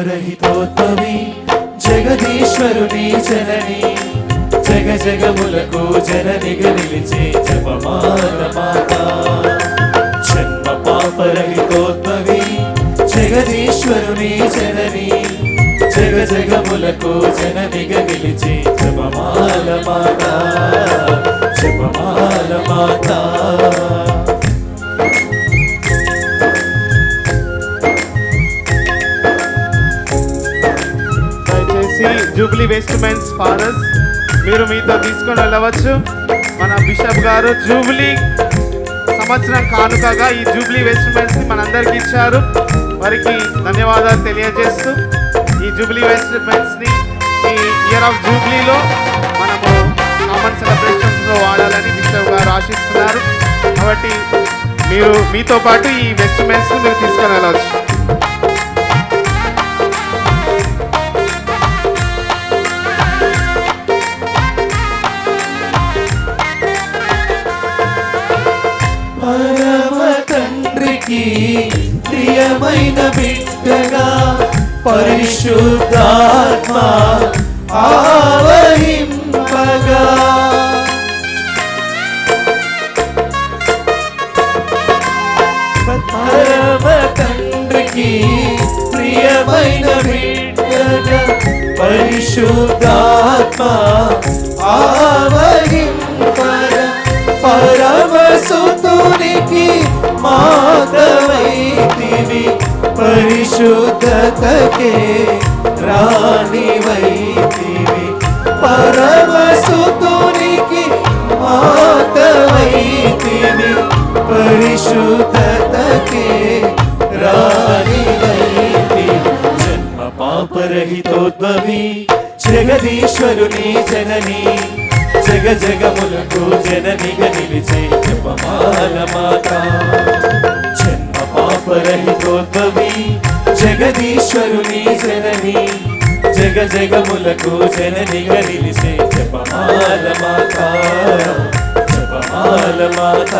పాపరహితోత్పవి జగదీశ్వరుని జనని. జగ జగములకు జననిగా నిలిచే జపమాత మాత. జన్మ పాపరహితోత్తమి జగదీశ్వరుని జనని. జగ జగములకు జననిగా జూబ్లీ వేస్ట్ మెన్స్ మీరు మీతో తీసుకొని వెళ్ళవచ్చు. మన బిషప్ గారు జూబ్లీ సంవత్సరం కానుకగా ఈ జూబ్లీ వేస్ట్ మెన్స్ మనందరికి ఇచ్చారు. వారికి ధన్యవాదాలు తెలియజేస్తూ ఈ జూబ్లీ వేస్ట్ మెన్స్ని ఈ ఇయర్ ఆఫ్ జూబ్లీలో మనము కామన్ సెలబ్రేషన్స్లో వాడాలని బిషప్ గారు ఆశిస్తున్నారు. కాబట్టి మీరు మీతో పాటు ఈ వెస్ట్ మెన్స్ మీరు తీసుకొని వెళ్ళవచ్చు. తండ్రికి ప్రియమైన బిడ్డగా పరిశుద్ధాత్మ ఆవహింపగా. పరమ తండ్రికి ప్రియమైన బిడ్డగా పరిశుద్ధాత్మ ఆ సుతునికి మాతవైతివి పరిశుద్ధతకే రాణివైతివి. పరమసుతునికి మాతవైతివి పరిశుద్ధతకే రాణివైతివి. జన్మ పాపరహితోద్భవి జగదీశ్వరుని జననీ జగ జగములకు జననిగ నిలిచే జపమాల మాత. జన్మ పాపరహితోద్భవి జగదీశ్వరుని జనని. జగ జగములకు జననిగ నిలిచే జపమాల మాత. జపమాల మాత.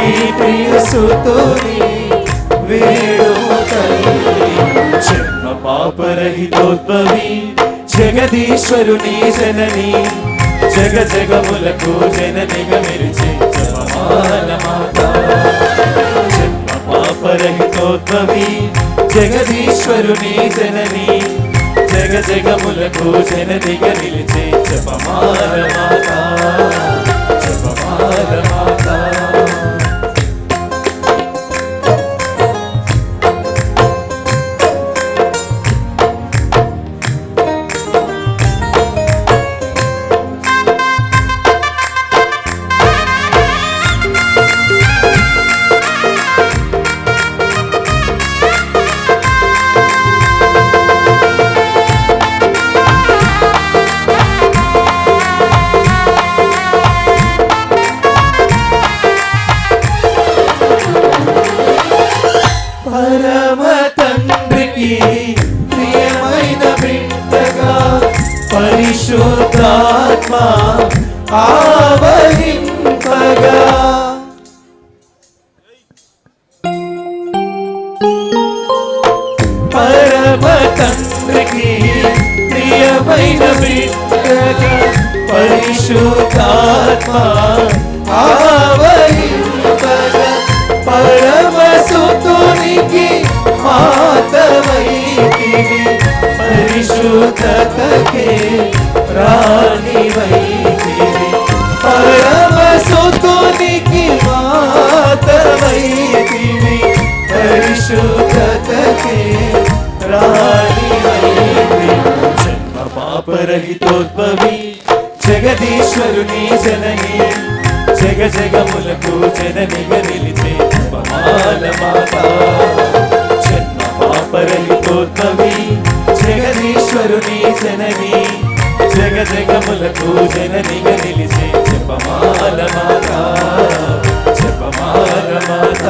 ప్రియ సుతుని వేణుము తల్లి జన్మ పాపరహితోద్భవి జగదీశ్వరుని జనని జగ జగములకు జననిగా మెరిచే జపమాల మాత జన్మ పాపరహితోద్భవి జగదీశ్వరుని జనని జగ జగములకు జననిగా నిలిచే జపమాల మాత జపమాల మాత ఆత్మ ఆవహింపగా. పరమ తండ్రికి ప్రియమైన బిడ్డగా పరిశుద్ధతకే రాణివైతివి పరమసుతునికి మాతవైతివి. పరిశుద్ధతకే రాణివైతివి జన్మ పాపరహితోద్భవి జగదీశ్వరుని జనని. జగ జగములకు జననిగా నిలిచే మహాల మాత జన్మ పాపరహితోద్భవి జగదీశ్వరుని జనని జగ జగములకు జననిగా నిలిచే జపమాల మాత జపమాల మాత.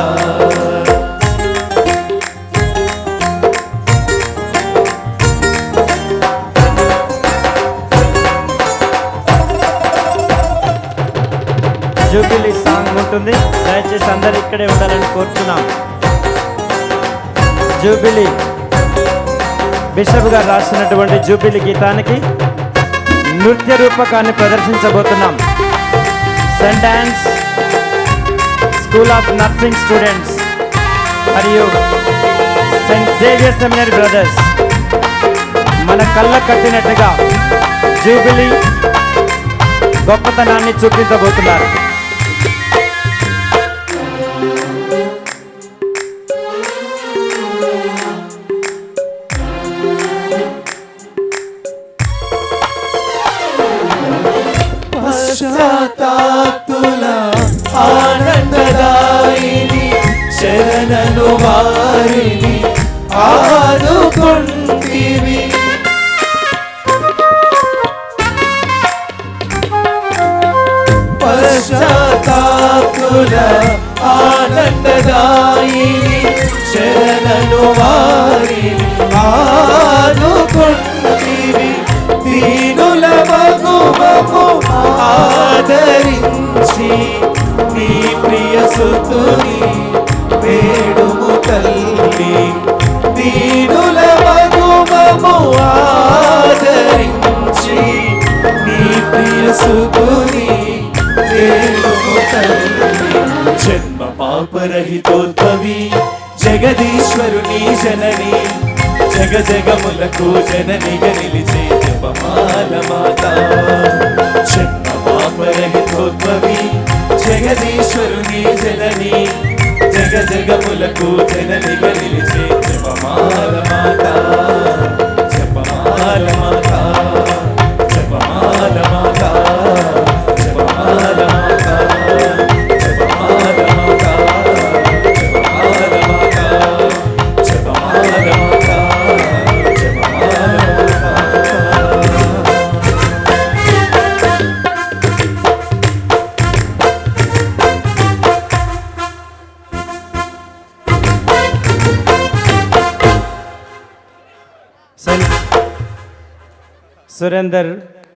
జూబిలీ సాంగ్ ఉంటుంది. దయచేసి అందరు ఇక్కడే ఉండాలని కోరుతున్నాం జూబిలీ బిషప్ గారు రాసినటువంటి జూబిలీ గీతానికి నృత్య రూపకాన్ని ప్రదర్శించబోతున్నాం. Saint Ann's school of nursing students మరియు సెంట్ జేవియర్ సెమినరీ బ్రదర్స్ మన కళ్ళ కట్టినట్టుగా జూబిలీ గొప్పతనాన్ని చూపించబోతున్నారు. వారిని ఆదుకుంటివి. పశ్చాత్తాపుల ఆనందదాయిని శరణను వారిని ఆదుకుంటివి. దీనుల మగుమము ఆదరించి నీ ప్రియ సుతుని దీనుల మగుమము ఆదరించి నీ ప్రియ సుతుని జన్మ పాపరహితోద్భవి జగదీశ్వరుని జనని జగ జగములకు జననిగా నిలిచే జపమాల మాత. జన్మ పాపరహితోద్భవి జగదీశ్వరుని జనని జగ జగములకు జననిగా నిలిచే జపమాల మాత. सुरेंद्र